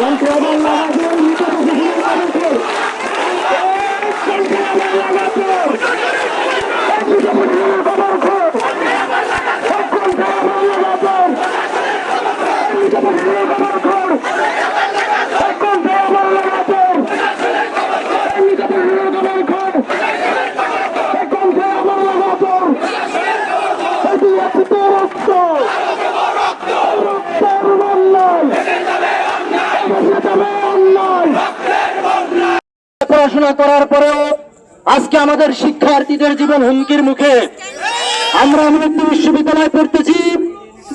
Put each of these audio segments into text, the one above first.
Let's go! পড়াশোনা করার পরেও আজকে আমাদের শিক্ষার্থীদের জীবন হুমকির মুখে। আমরা এমন একটি বিশ্ববিদ্যালয় পড়তেছি,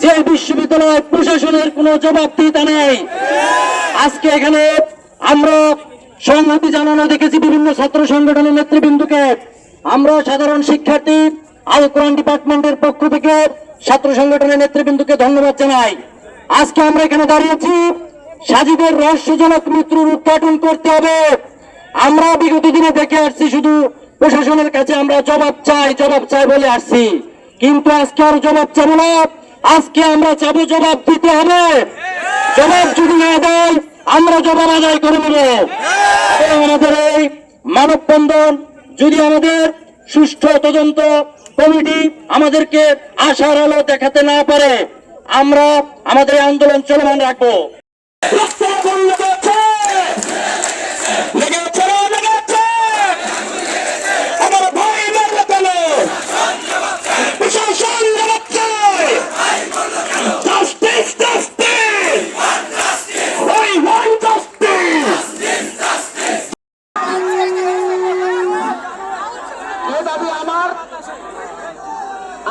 যে বিশ্ববিদ্যালয় প্রশাসনের কোনো জবাবদিহিতা নেই। আজকে এখানে আমরা সংহতি জানানো দেখেছি বিভিন্ন ছাত্র সংগঠনের নেতৃবৃন্দকে। আমরা সাধারণ শিক্ষার্থী, আল কোরআন ডিপার্টমেন্টের পক্ষ থেকে ছাত্র সংগঠনের নেতৃবৃন্দকে ধন্যবাদ জানাই। আজকে আমরা এখানে দাঁড়িয়েছি সাজিদের রহস্যজনক মৃত্যুর উদ্ঘাটন করতে হবে। আমরা বিগত দিনে দেখে আসছি শুধু প্রশাসনের কাছে আমরা জবাব চাই জবাব চাই বলে আসছি। কিন্তু আজকে আর জবাব চাবো না। আজকে আমরা চাবো জবাব দিতে হবে। জবাব যদি না দেয়, আমরা জবাব আদায় করে নেব। আমাদের এই মানববন্ধন, যদি আমাদের সুষ্ঠু তদন্ত কমিটি আমাদেরকে আশার আলো দেখাতে না পারে, আমরা আমাদের আন্দোলন চলমান রাখব।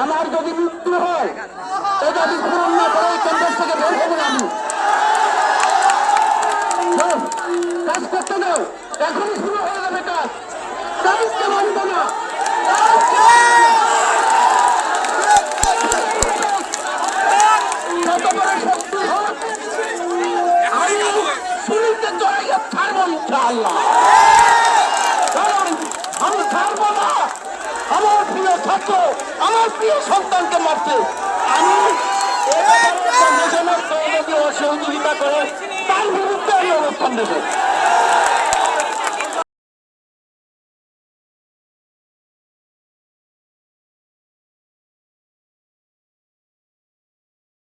আমার যদি মৃত্যু হয় এ দাবি পূরণ না করে এই কেন্দ্র থেকে বের হব না আমি যাও, কাজ করতে দাও। এখনই শুরু হয়ে যাবে কাজ। মানব না। আমার প্রিয় ছাত্র প্রিয় সন্তানকে আমি সহযোগিতা করে তার বিরুদ্ধে আমি অবস্থান নেব।